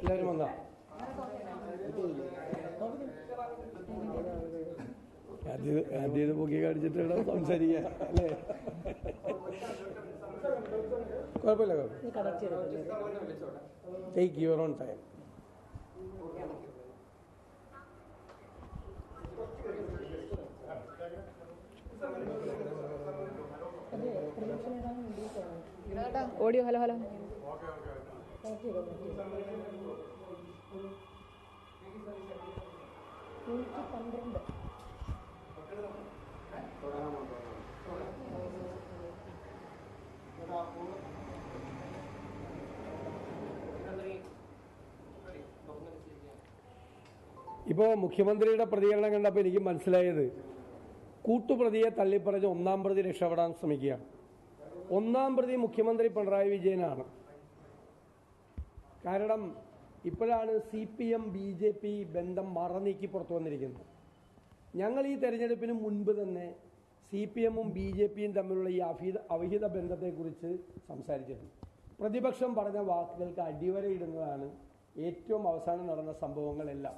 എല്ലാവരും വന്നാ? ആദ്യത് ആദ്യം പൊക്കി കാണിച്ചിട്ട് വേണം സംസാരിക്കുക അല്ലേ? കുഴപ്പമില്ല take your own time audio hello hello. പന്ത്രണ്ട് ഇപ്പോൾ മുഖ്യമന്ത്രിയുടെ പ്രതികരണം കണ്ടപ്പോൾ എനിക്ക് മനസ്സിലായത് കൂട്ടുപ്രതിയെ തള്ളിപ്പറഞ്ഞ് ഒന്നാം പ്രതി രക്ഷപ്പെടാൻ ശ്രമിക്കുകയാണ്. ഒന്നാം പ്രതി മുഖ്യമന്ത്രി പിണറായി വിജയനാണ്. കാരണം ഇപ്പോഴാണ് C P M B J P ബന്ധം മറനീക്കി പുറത്തു വന്നിരിക്കുന്നത്. ഞങ്ങൾ ഈ തെരഞ്ഞെടുപ്പിന് മുൻപ് തന്നെ സി പി എമ്മും ബി ജെ പിയും തമ്മിലുള്ള ഈ അഭിഹിത അവിഹിത ബന്ധത്തെക്കുറിച്ച് സംസാരിച്ചിട്ടുണ്ട് പ്രതിപക്ഷം പറഞ്ഞ വാക്കുകൾക്ക് അടിവരയിടുന്നതാണ് ഏറ്റവും അവസാനം നടന്ന സംഭവങ്ങളെല്ലാം.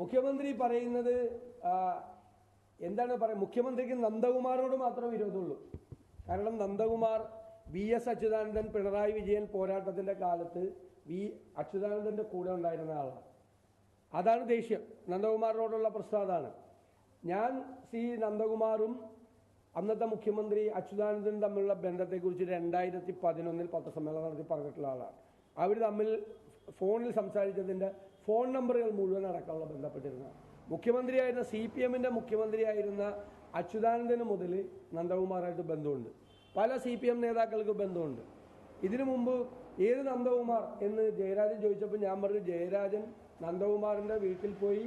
മുഖ്യമന്ത്രി പറയുന്നത് എന്താണ് പറയുക മുഖ്യമന്ത്രിക്ക് നന്ദകുമാറിനോട് മാത്രമേ വിരോധമുള്ളൂ. കാരണം നന്ദകുമാർ വി എസ് അച്യുതാനന്ദൻ പിണറായി വിജയൻ പോരാട്ടത്തിന്റെ കാലത്ത് വി അച്യുതാനന്ദന്റെ കൂടെ ഉണ്ടായിരുന്ന ആളാണ് അതാണ് ദേഷ്യം. നന്ദകുമാറിനോടുള്ള പ്രശ്നം അതാണ്. ഞാൻ സി നന്ദകുമാറും അന്നത്തെ മുഖ്യമന്ത്രി അച്യുതാനന്ദനും തമ്മിലുള്ള ബന്ധത്തെക്കുറിച്ച് രണ്ടായിരത്തി പതിനൊന്നിൽ പത്രസമ്മേളനം നടത്തി പറഞ്ഞിട്ടുള്ള ആളാണ്. അവർ തമ്മിൽ ഫോണിൽ സംസാരിച്ചതിന്റെ ഫോൺ നമ്പറുകൾ മുഴുവൻ അടക്കമുള്ള ബന്ധപ്പെട്ടിരുന്ന മുഖ്യമന്ത്രിയായിരുന്ന സി പി എമ്മിന്റെ മുഖ്യമന്ത്രിയായിരുന്ന അച്യുതാനന്ദന് മുതൽ നന്ദകുമാറായിട്ട് ബന്ധമുണ്ട്. പല സി പി എം നേതാക്കൾക്ക് ബന്ധമുണ്ട്. ഇതിനു മുമ്പ് ഏത് നന്ദകുമാർ എന്ന് ജയരാജൻ ചോദിച്ചപ്പോൾ ഞാൻ പറഞ്ഞു ജയരാജൻ നന്ദകുമാറിന്റെ വീട്ടിൽ പോയി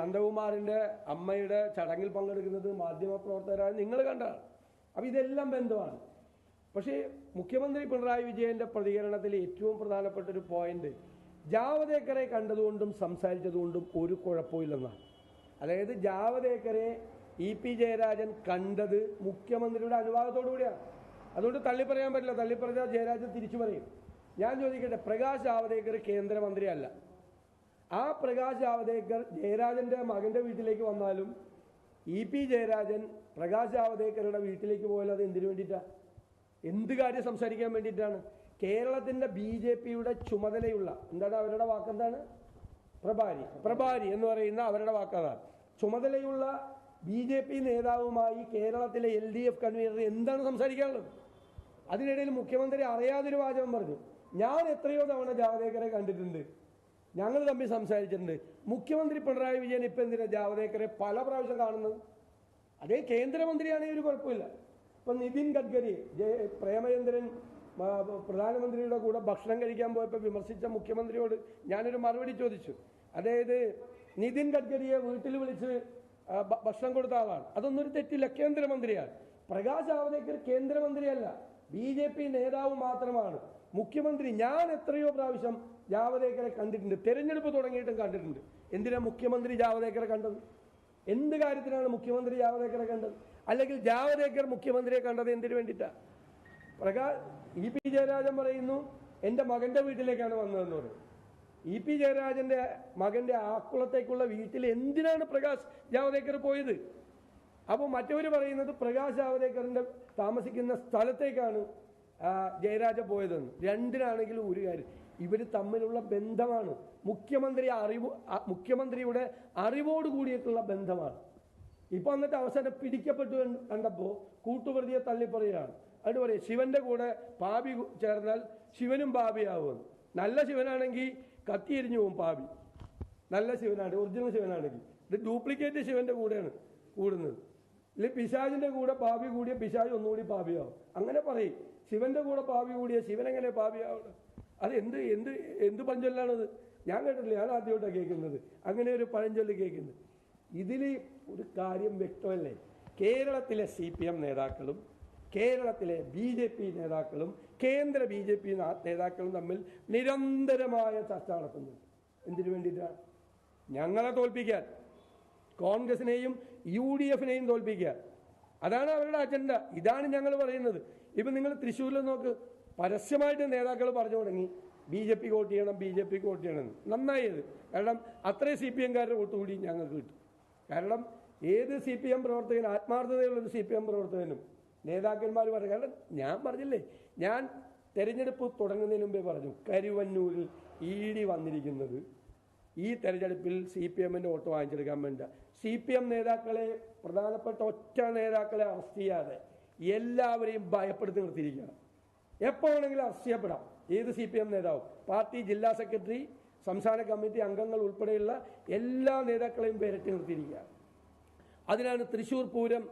നന്ദകുമാറിന്റെ അമ്മയുടെ ചടങ്ങിൽ പങ്കെടുക്കുന്നത് മാധ്യമപ്രവർത്തകരായ നിങ്ങൾ കണ്ടാണ് അപ്പം ഇതെല്ലാം ബന്ധമാണ്. പക്ഷേ മുഖ്യമന്ത്രി പിണറായി വിജയന്റെ പ്രതികരണത്തിൽ ഏറ്റവും പ്രധാനപ്പെട്ട ഒരു പോയിന്റ് ജാവദേക്കറെ കണ്ടതുകൊണ്ടും സംസാരിച്ചതുകൊണ്ടും ഒരു കുഴപ്പമില്ലെന്നാണ് അതായത് ജാവദേക്കറെ ഇ പി ജയരാജൻ കണ്ടത് മുഖ്യമന്ത്രിയുടെ അനുവാദത്തോടു കൂടിയാണ്. അതുകൊണ്ട് തള്ളിപ്പറയാൻ പറ്റില്ല. തള്ളിപ്പറഞ്ഞാൽ ജയരാജൻ തിരിച്ചു പറയും. ഞാൻ ചോദിക്കട്ടെ പ്രകാശ് ജാവദേക്കർ കേന്ദ്രമന്ത്രിയല്ല. ആ പ്രകാശ് ജാവദേക്കർ ജയരാജന്റെ മകന്റെ വീട്ടിലേക്ക് വന്നാലും ഇ പി ജയരാജൻ പ്രകാശ് ജാവദേക്കറുടെ വീട്ടിലേക്ക് പോയാലും അത് എന്തിനു വേണ്ടിയിട്ടാണ് എന്ത് കാര്യം സംസാരിക്കാൻ വേണ്ടിയിട്ടാണ്? കേരളത്തിന്റെ ബി ജെ പിയുടെ ചുമതലയുള്ള എന്താണ് അവരുടെ വാക്കെന്താണ്? പ്രഭാരി. പ്രഭാരി എന്ന് പറയുന്ന അവരുടെ വാക്കതാണ് ചുമതലയുള്ള ബി ജെ പി നേതാവുമായി കേരളത്തിലെ എൽ ഡി എഫ് കൺവീനർ എന്താണ് സംസാരിക്കാനുള്ളത്? അതിനിടയിൽ മുഖ്യമന്ത്രി അറിയാതൊരു വാചകം പറഞ്ഞു. ഞാൻ എത്രയോ തവണ ജാവദേക്കറെ കണ്ടിട്ടുണ്ട്. ഞങ്ങൾ തമ്മിൽ സംസാരിച്ചിട്ടുണ്ട്. മുഖ്യമന്ത്രി പിണറായി വിജയൻ ഇപ്പം എന്തിനാ ജാവദേക്കറെ പല പ്രാവശ്യം കാണുന്നത്? അതേ കേന്ദ്രമന്ത്രിയാണെങ്കിൽ ഒരു കുഴപ്പമില്ല. ഇപ്പം നിതിൻ ഗഡ്കരി പ്രേമചന്ദ്രൻ പ്രധാനമന്ത്രിയുടെ കൂടെ ഭക്ഷണം കഴിക്കാൻ പോയപ്പോൾ വിമർശിച്ച മുഖ്യമന്ത്രിയോട് ഞാനൊരു മറുപടി ചോദിച്ചു. അതായത് നിതിൻ ഗഡ്കരിയെ വീട്ടിൽ വിളിച്ച് ഭക്ഷണം കൊടുത്ത ആളാണ്. അതൊന്നും ഒരു തെറ്റില്ല. കേന്ദ്രമന്ത്രിയാണ്. പ്രകാശ് ജാവദേക്കർ കേന്ദ്രമന്ത്രിയല്ല. ബി ജെ പി നേതാവ് മാത്രമാണ്. മുഖ്യമന്ത്രി ഞാൻ എത്രയോ പ്രാവശ്യം ജാവദേക്കറെ കണ്ടിട്ടുണ്ട്. തെരഞ്ഞെടുപ്പ് തുടങ്ങിയിട്ടും കണ്ടിട്ടുണ്ട്. എന്തിനാ മുഖ്യമന്ത്രി ജാവദേക്കറെ കണ്ടത്? എന്ത് കാര്യത്തിനാണ് മുഖ്യമന്ത്രി ജാവദേക്കറെ കണ്ടത്? അല്ലെങ്കിൽ ജാവദേക്കർ മുഖ്യമന്ത്രിയെ കണ്ടത് എന്തിനു വേണ്ടിയിട്ടാണ് പ്രകാശ് ഇ പി ജയരാജൻ പറയുന്നു എന്റെ മകന്റെ വീട്ടിലേക്കാണ് വന്നതെന്ന് ഇ പി ജയരാജന്റെ മകന്റെ ആക്കുളത്തേക്കുള്ള വീട്ടിൽ എന്തിനാണ് പ്രകാശ് ജാവദേക്കർ പോയത്? അപ്പോൾ മറ്റവർ പറയുന്നത് പ്രകാശ് ജാവദേക്കറിന്റെ താമസിക്കുന്ന സ്ഥലത്തേക്കാണ് ജയരാജ പോയതെന്ന്. രണ്ടിനാണെങ്കിലും ഒരു കാര്യം ഇവർ തമ്മിലുള്ള ബന്ധമാണ്. മുഖ്യമന്ത്രി അറിവ് മുഖ്യമന്ത്രിയുടെ അറിവോട് കൂടിയിട്ടുള്ള ബന്ധമാണ്. ഇപ്പൊ എന്നിട്ട് അവസാനം പിടിക്കപ്പെട്ടു കണ്ടപ്പോൾ കണ്ടപ്പോ കൂട്ടുപ്രതിയെ തള്ളിപ്പറയാണ് അതുപോലെ ശിവന്റെ കൂടെ പാപി ചേർന്നാൽ ശിവനും പാപിയാവുമെന്ന്. നല്ല ശിവനാണെങ്കിൽ കത്തിയെരിഞ്ഞു പോകും പാപി നല്ല ശിവനാണ് ഒറിജിനൽ ശിവനാണെങ്കിൽ. ഇത് ഡ്യൂപ്ലിക്കേറ്റ് ശിവന്റെ കൂടെയാണ് കൂടുന്നത്. ഇല്ല പിശാജിന്റെ കൂടെ പാപി കൂടിയ പിശാജ് ഒന്നുകൂടി പാപിയാവും അങ്ങനെ പറയും. ശിവന്റെ കൂടെ പാപി കൂടിയ ശിവൻ എങ്ങനെ പാപിയാവുന്നത് അത് എന്ത് എന്ത് എന്ത് പഴഞ്ചൊല്ലാണത് ഞാൻ കേട്ടില്ല ഞാൻ ആദ്യമായിട്ടാണ് കേൾക്കുന്നത്. അങ്ങനെ ഒരു പഴഞ്ചൊല്ല് കേൾക്കുന്നത്. ഇതിൽ ഒരു കാര്യം വ്യക്തമല്ലേ? കേരളത്തിലെ സി പി എം നേതാക്കളും കേരളത്തിലെ ബി ജെ പി നേതാക്കളും കേന്ദ്ര ബി ജെ പി നേതാക്കളും തമ്മിൽ നിരന്തരമായ ചർച്ച നടത്തുന്നുണ്ട്. എന്തിനു വേണ്ടിയിട്ടാണ് ഞങ്ങളെ തോൽപ്പിക്കാൻ. കോൺഗ്രസിനെയും യു ഡി എഫിനെയും തോൽപ്പിക്കുക അതാണ് അവരുടെ അജണ്ട. ഇതാണ് ഞങ്ങൾ പറയുന്നത്. ഇപ്പം നിങ്ങൾ തൃശ്ശൂരിൽ നോക്ക്. പരസ്യമായിട്ട് നേതാക്കൾ പറഞ്ഞു തുടങ്ങി. ബി ജെ പി വോട്ട് ചെയ്യണം ബി ജെ പിക്ക് വോട്ട് ചെയ്യണം. എന്ന്. നന്നായി കാരണം അത്രയും സി പി എംകാരുടെ വോട്ട് കൂടി ഞങ്ങൾക്ക് കിട്ടും. കാരണം ഏത് സി പി എം പ്രവർത്തകനും ആത്മാർത്ഥതയുള്ളൊരു സി പി എം പ്രവർത്തകനും നേതാക്കന്മാർ പറഞ്ഞു കാരണം ഞാൻ പറഞ്ഞില്ലേ ഞാൻ തെരഞ്ഞെടുപ്പ് തുടങ്ങുന്നതിന് മുമ്പേ പറഞ്ഞു കരുവന്നൂരിൽ ഡി വന്നിരിക്കുന്നത്. ഈ തെരഞ്ഞെടുപ്പിൽ സി പി എമ്മിന്റെ വോട്ട് വാങ്ങിച്ചെടുക്കാൻ വേണ്ട. സി പി എം നേതാക്കളെ പ്രധാനപ്പെട്ട ഒറ്റ നേതാക്കളെ അറസ്റ്റ് ചെയ്യാതെ എല്ലാവരെയും ഭയപ്പെടുത്തി നിർത്തിയിരിക്കുകയാണ്. എപ്പോൾ വേണമെങ്കിലും അറസ്റ്റ് ചെയ്യപ്പെടാം. ഏത് സി പി എം നേതാവും? പാർട്ടി ജില്ലാ സെക്രട്ടറി സംസ്ഥാന കമ്മിറ്റി അംഗങ്ങൾ ഉൾപ്പെടെയുള്ള എല്ലാ നേതാക്കളെയും പേരിട്ട് നിർത്തിയിരിക്കുകയാണ്. അതിനാണ് തൃശ്ശൂർ പൂരം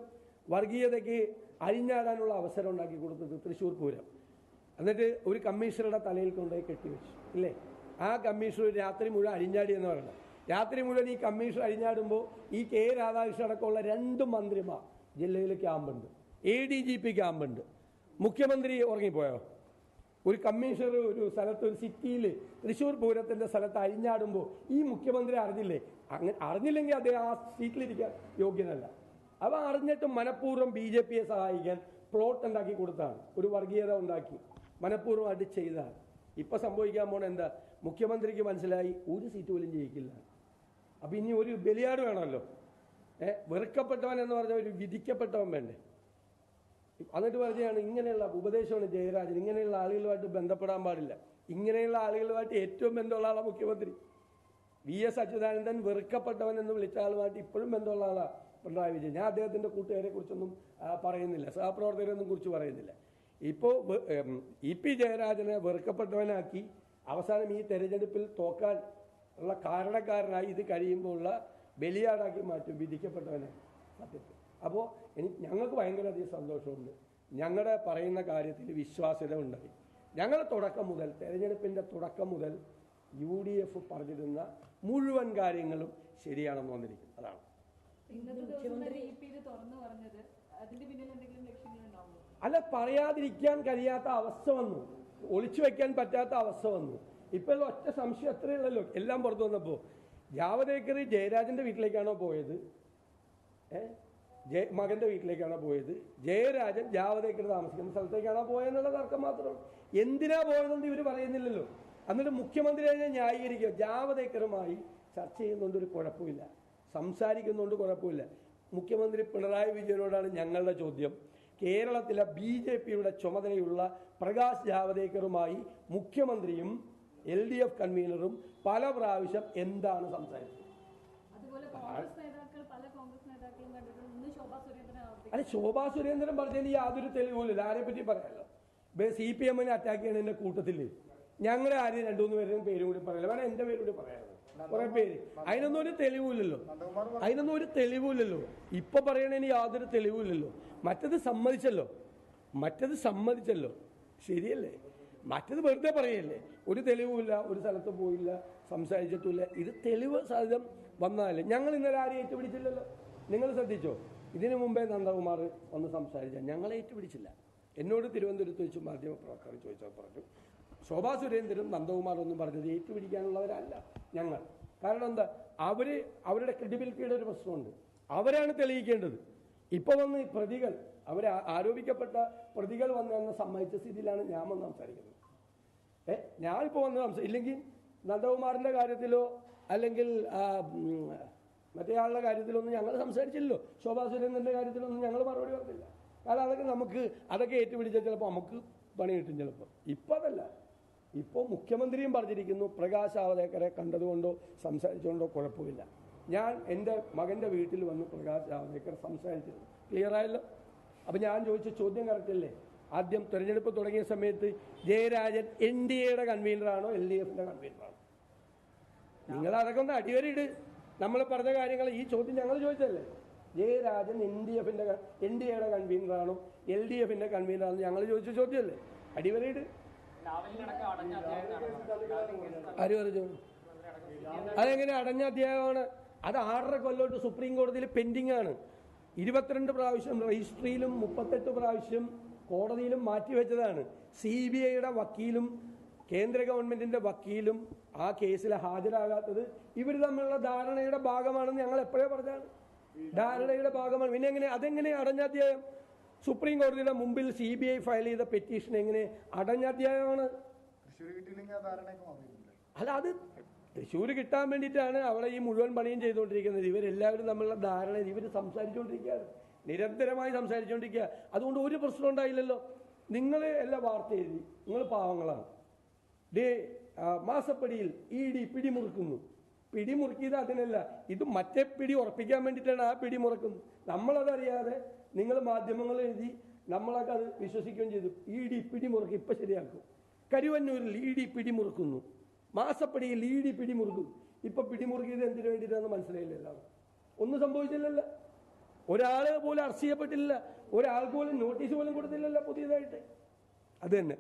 വർഗീയതയ്ക്ക് അഴിഞ്ഞാടാനുള്ള അവസരം ഉണ്ടാക്കി കൊടുത്തത് തൃശ്ശൂർ പൂരം. എന്നിട്ട് ഒരു കമ്മീഷണറുടെ തലയിൽ കൊണ്ടുപോയി കെട്ടിവെച്ചു ഇല്ലേ? ആ കമ്മീഷണർ രാത്രി മുഴുവൻ അഴിഞ്ഞാടി എന്ന് പറയുന്നത്. രാത്രി മുഴുവൻ ഈ കമ്മീഷൻ അഴിഞ്ഞാടുമ്പോൾ ഈ കെ രാധാകൃഷ്ണൻ അടക്കമുള്ള രണ്ട് മന്ത്രിമാർ ജില്ലയിൽ ക്യാമ്പുണ്ട്. എ ഡി ജി പി ക്യാമ്പുണ്ട്. മുഖ്യമന്ത്രി ഉറങ്ങിപ്പോയോ? ഒരു കമ്മീഷണർ ഒരു സ്ഥലത്ത് ഒരു സിറ്റിയിൽ തൃശ്ശൂർ പൂരത്തിന്റെ സ്ഥലത്ത് അഴിഞ്ഞാടുമ്പോൾ ഈ മുഖ്യമന്ത്രി അറിഞ്ഞില്ലേ? അങ്ങനെ അറിഞ്ഞില്ലെങ്കിൽ അദ്ദേഹം ആ സീറ്റിലിരിക്കാൻ യോഗ്യനല്ല. അവ അറിഞ്ഞിട്ട് മനഃപൂർവം ബി ജെ പിയെ സഹായിക്കാൻ പ്ലോട്ട് ഉണ്ടാക്കി കൊടുത്താണ്. ഒരു വർഗീയത ഉണ്ടാക്കി. മനഃപൂർവമായിട്ട് ചെയ്തതാണ്. ഇപ്പം സംഭവിക്കാൻ പോണ എന്താ? മുഖ്യമന്ത്രിക്ക് മനസ്സിലായി ഒരു സീറ്റ് പോലും ജയിക്കില്ല. അപ്പം ഇനി ഒരു ബലിയാട് വേണമല്ലോ. ഏഹ് വെറുക്കപ്പെട്ടവൻ എന്ന് പറഞ്ഞ ഒരു വിധിക്കപ്പെട്ടവൻ വേണ്ടേ? എന്നിട്ട് പറഞ്ഞാണ് ഇങ്ങനെയുള്ള ഉപദേശമാണ് ജയരാജൻ. ഇങ്ങനെയുള്ള ആളുകളുമായിട്ട് ബന്ധപ്പെടാൻ പാടില്ല. ഇങ്ങനെയുള്ള ആളുകളുമായിട്ട് ഏറ്റവും ബന്ധമുള്ള ആളാണ് മുഖ്യമന്ത്രി. വി എസ് അച്യുതാനന്ദൻ വെറുക്കപ്പെട്ടവൻ എന്ന് വിളിച്ച ആളുമായിട്ട് ഇപ്പോഴും ബന്ധമുള്ള ആളാണ് പിണറായി വിജയൻ ഞാൻ അദ്ദേഹത്തിന്റെ കൂട്ടുകാരെ കുറിച്ചൊന്നും പറയുന്നില്ല. സഹപ്രവർത്തകരെയൊന്നും കുറിച്ച് പറയുന്നില്ല. ഇപ്പോൾ ഇ പി ജയരാജനെ വെറുക്കപ്പെട്ടവനാക്കി അവസാനം ഈ തെരഞ്ഞെടുപ്പിൽ തോക്കാൻ ഉള്ള കാരണക്കാരനായി ഇത് കഴിയുമ്പോൾ ഉള്ള ബലിയാടാക്കി മാറ്റും വിധിക്കപ്പെട്ടവനെ സത്യത്തിൽ. അപ്പോൾ എനിക്ക് ഞങ്ങൾക്ക് ഭയങ്കരധികം സന്തോഷമുണ്ട്. ഞങ്ങളുടെ പറയുന്ന കാര്യത്തിൽ വിശ്വാസ്യത ഉണ്ടായി. ഞങ്ങൾ തുടക്കം മുതൽ തെരഞ്ഞെടുപ്പിന്റെ തുടക്കം മുതൽ യു ഡി എഫ് പറഞ്ഞിരുന്ന മുഴുവൻ കാര്യങ്ങളും ശരിയാണെന്ന് വന്നിരിക്കും അതാണ്. അല്ല പറയാതിരിക്കാൻ കഴിയാത്ത അവസ്ഥ വന്നു. ഒളിച്ചു വെക്കാൻ പറ്റാത്ത അവസ്ഥ വന്നു. ഇപ്പോൾ ഒറ്റ സംശയം അത്രയേ ഉള്ളല്ലോ. എല്ലാം പുറത്തു വന്നപ്പോൾ ജാവദേക്കർ ജയരാജന്റെ വീട്ടിലേക്കാണോ പോയത്? ഏ? ജയ മകന്റെ വീട്ടിലേക്കാണോ പോയത്? ജയരാജൻ ജാവദേക്കർ താമസിക്കുന്ന സ്ഥലത്തേക്കാണോ പോയെന്നുള്ള തർക്കം മാത്രമാണ് എന്തിനാ പോയതെന്ന് ഇവർ പറയുന്നില്ലല്ലോ. എന്നിട്ട് മുഖ്യമന്ത്രി അതിനെ ന്യായീകരിക്കുക. ജാവദേക്കറുമായി ചർച്ച ചെയ്യുന്നതുകൊണ്ട് ഒരു കുഴപ്പമില്ല. സംസാരിക്കുന്നതുകൊണ്ട് കുഴപ്പമില്ല. മുഖ്യമന്ത്രി പിണറായി വിജയനോടാണ് ഞങ്ങളുടെ ചോദ്യം. കേരളത്തിലെ ബി ജെ പിയുടെ ചുമതലയുള്ള പ്രകാശ് ജാവദേക്കറുമായി മുഖ്യമന്ത്രിയും എൽ ഡി എഫ് കൺവീനറും പല പ്രാവശ്യം എന്താണ് സംസാരിച്ചത്? അല്ല ശോഭാ സുരേന്ദ്രൻ പറഞ്ഞതിന് യാതൊരു തെളിവുമില്ല. ആരെ പറ്റി പറയാലോ? സി പി എമ്മിനെ അറ്റാക്ക് ചെയ്യണതിന്റെ കൂട്ടത്തിൽ ഞങ്ങളെ ആരെയും രണ്ടു മൂന്ന് പേരും പേരും കൂടി പറയില്ല? വേണം എന്റെ പേരും കൂടി പറയാമോ? കുറെ പേര് അതിനൊന്നും ഒരു തെളിവില്ലല്ലോ. അതിനൊന്നും ഒരു തെളിവില്ലല്ലോ. ഇപ്പൊ പറയണതിന് യാതൊരു തെളിവില്ലല്ലോ. മറ്റത് സമ്മതിച്ചല്ലോ. മറ്റത് സമ്മതിച്ചല്ലോ. ശരിയല്ലേ? മറ്റത് വെറുതെ പറയല്ലേ? ഒരു തെളിവുമില്ല ഒരു സ്ഥലത്ത് പോയില്ല സംസാരിച്ചിട്ടില്ല. ഇത് തെളിവ് സാധ്യത വന്നാലേ ഞങ്ങൾ ഇന്നലെ ആരെയും ഏറ്റുപിടിച്ചില്ലല്ലോ? നിങ്ങൾ ശ്രദ്ധിച്ചോ? ഇതിനു മുമ്പേ നന്ദകുമാർ വന്ന് സംസാരിച്ച ഞങ്ങളെ ഏറ്റുപിടിച്ചില്ല. എന്നോട് തിരുവനന്തപുരത്ത് വെച്ച് മാധ്യമപ്രവർത്തകർ ചോദിച്ചാൽ പറഞ്ഞു ശോഭാ സുരേന്ദ്രനും നന്ദകുമാറൊന്നും പറഞ്ഞത് ഏറ്റുപിടിക്കാനുള്ളവരല്ല ഞങ്ങൾ. കാരണം എന്താ? അവർ അവരുടെ ക്രെഡിബിലിറ്റിയുടെ ഒരു പ്രശ്നമുണ്ട്. അവരാണ് തെളിയിക്കേണ്ടത്. ഇപ്പൊ വന്ന് പ്രതികൾ അവർ ആരോപിക്കപ്പെട്ട പ്രതികൾ വന്ന് എന്നെ സമ്മതിച്ച സ്ഥിതിയിലാണ് ഞാൻ വന്ന് സംസാരിക്കുന്നത്. ഏ ഞാനിപ്പോൾ വന്ന് സംസാരിക്കും ഇല്ലെങ്കിൽ നന്ദകുമാറിന്റെ കാര്യത്തിലോ അല്ലെങ്കിൽ മറ്റേ ആളുടെ കാര്യത്തിലൊന്നും ഞങ്ങൾ സംസാരിച്ചില്ലല്ലോ. ശോഭാ സുരേന്ദ്രന്റെ കാര്യത്തിലൊന്നും ഞങ്ങൾ മറുപടി പറഞ്ഞില്ല. കാരണം അതൊക്കെ നമുക്ക് അതൊക്കെ ഏറ്റുപിടിച്ചാൽ ചിലപ്പോൾ നമുക്ക് പണി കിട്ടും ചിലപ്പോൾ ഇപ്പം അതല്ല ഇപ്പോൾ മുഖ്യമന്ത്രിയും പറഞ്ഞിരിക്കുന്നു പ്രകാശ് ജാവദേക്കറെ കണ്ടതുകൊണ്ടോ സംസാരിച്ചുകൊണ്ടോ കുഴപ്പമില്ല. ഞാൻ എന്റെ മകന്റെ വീട്ടിൽ വന്ന് പ്രകാശ് ജാവദേക്കർ സംസാരിച്ചിരുന്നു ക്ലിയറായല്ലോ അപ്പം ഞാൻ ചോദിച്ച ചോദ്യം കറക്റ്റല്ലേ? ആദ്യം തിരഞ്ഞെടുപ്പ് തുടങ്ങിയ സമയത്ത് ജയരാജൻ എൻ ഡി എയുടെ കൺവീനറാണോ എൽ ഡി എഫിന്റെ കൺവീനറാണോ? നിങ്ങൾ അതൊക്കെ ഒന്ന് അടിവരയിട്. നമ്മൾ പറഞ്ഞ കാര്യങ്ങൾ ഈ ചോദ്യം ഞങ്ങൾ ചോദിച്ചല്ലേ ജയരാജൻ എൻ ഡി എഫിന്റെ എൻ ഡി എയുടെ കൺവീനറാണോ എൽ ഡി എഫിന്റെ കൺവീനറാണോ ഞങ്ങൾ ചോദിച്ച ചോദ്യമല്ലേ? അടിവരയിട്. ലാവലിനടക്കം അടഞ്ഞ അധ്യായം അതെങ്ങനെ അടഞ്ഞ അധ്യായമാണ്? അത് ആറര കൊല്ലോട്ട് സുപ്രീം കോടതിയിൽ പെൻഡിംഗ് ആണ്. ഇരുപത്തിരണ്ട് പ്രാവശ്യം രജിസ്ട്രിയിലും മുപ്പത്തെട്ട് പ്രാവശ്യം കോടതിയിലും മാറ്റിവെച്ചതാണ്. സി ബി ഐയുടെ വക്കീലും കേന്ദ്ര ഗവൺമെന്റിന്റെ വക്കീലും ആ കേസിൽ ഹാജരാകാത്തത് ഇവർ തമ്മിലുള്ള ധാരണയുടെ ഭാഗമാണെന്ന് ഞങ്ങൾ എപ്പോഴേ പറഞ്ഞാണ്? ധാരണയുടെ ഭാഗമാണ്. പിന്നെ എങ്ങനെ? അടഞ്ഞ അധ്യായം? സുപ്രീം കോടതിയുടെ മുമ്പിൽ സി ബി ഐ ഫയൽ ചെയ്ത പെറ്റീഷൻ എങ്ങനെ അടഞ്ഞ അധ്യായമാണ് അല്ല അത് തൃശ്ശൂർ കിട്ടാൻ വേണ്ടിയിട്ടാണ് അവിടെ ഈ മുഴുവൻ പണിയും ചെയ്തുകൊണ്ടിരിക്കുന്നത്. ഇവരെല്ലാവരും നമ്മളുടെ ധാരണ ഇവർ സംസാരിച്ചുകൊണ്ടിരിക്കുകയാണ്. നിരന്തരമായി സംസാരിച്ചുകൊണ്ടിരിക്കുക അതുകൊണ്ട് ഒരു പ്രശ്നം ഉണ്ടായില്ലല്ലോ. നിങ്ങൾ എല്ലാ വാർത്ത എഴുതി. നിങ്ങൾ പാവങ്ങളാണ്. ഡേ മാസപ്പടിയിൽ ഇ ഡി പിടിമുറുക്കുന്നു. പിടിമുറുക്കിയത് അതിനല്ല. ഇത് മറ്റേ പിടി ഉറപ്പിക്കാൻ വേണ്ടിയിട്ടാണ് ആ പിടി മുറുക്കുന്നത് നമ്മളതറിയാതെ നിങ്ങൾ മാധ്യമങ്ങൾ എഴുതി നമ്മളൊക്കെ അത് വിശ്വസിക്കുകയും ചെയ്തു. ഇ ഡി പിടിമുറുക്കും ഇപ്പം ശരിയാക്കും. കരുവന്നൂരിൽ ഇ ഡി പിടിമുറുക്കുന്നു. മാസപ്പടിയിൽ ഇ ഡി പിടിമുറുക്കും. ഇപ്പം പിടിമുറുക്കിയത് എന്തിനു വേണ്ടിയിട്ടാണെന്ന് മനസ്സിലായില്ല എല്ലാവരും. ഒന്നും സംഭവിച്ചില്ലല്ലോ. ഒരാൾ പോലും അറസ്റ്റ് ചെയ്യപ്പെട്ടില്ല. ഒരാൾക്ക് പോലും നോട്ടീസ് പോലും കൊടുത്തില്ലല്ലോ പുതിയതായിട്ട്. അത് തന്നെ.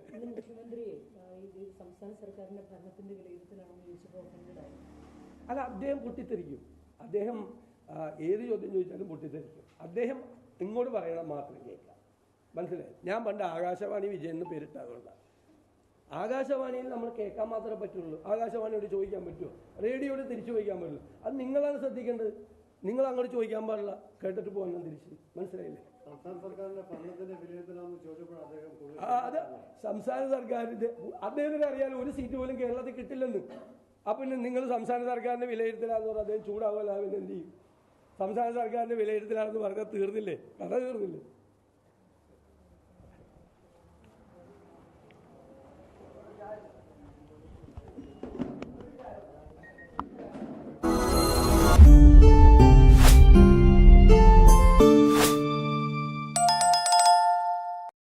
അല്ല അദ്ദേഹം പൊട്ടിത്തെറിക്കും. അദ്ദേഹം ഏത് ചോദ്യം ചോദിച്ചാലും പൊട്ടിത്തെറിക്കും. അദ്ദേഹം ഇങ്ങോട്ട് പറയണം മാത്രം കേൾക്കാം. മനസ്സിലായി? ഞാൻ പണ്ട് ആകാശവാണി വിജയൻ എന്ന് പേരിട്ട അതുകൊണ്ടാണ് ആകാശവാണിയിൽ നമ്മൾ കേൾക്കാൻ മാത്രമേ പറ്റുള്ളൂ. ആകാശവാണിയോട് ചോദിക്കാൻ പറ്റുമോ? റേഡിയോയോട് തിരിച്ചു ചോദിക്കാൻ പറ്റുള്ളൂ അത് നിങ്ങളാണ് ശ്രദ്ധിക്കേണ്ടത്. നിങ്ങൾ അങ്ങോട്ട് ചോദിക്കാൻ പാടില്ല. കേട്ടിട്ട് പോകാൻ തിരിച്ച്. മനസ്സിലായില്ലേ? അത് സംസ്ഥാന സർക്കാരിന്റെ അദ്ദേഹത്തിന് അറിയാലോ ഒരു സീറ്റ് പോലും കേരളത്തിൽ കിട്ടില്ലെന്ന്. അപ്പൊ പിന്നെ നിങ്ങൾ സംസ്ഥാന സർക്കാരിന്റെ വിലയിരുത്തലാന്ന് പറഞ്ഞാൽ അദ്ദേഹം ചൂടാവല്ല പിന്നെ എന്ത് ചെയ്യും? സംസ്ഥാന സർക്കാരിന്റെ വിലയിരുത്തലാണെന്ന് പറഞ്ഞാൽ തീർന്നില്ലേ? കഥ തീർന്നില്ലേ?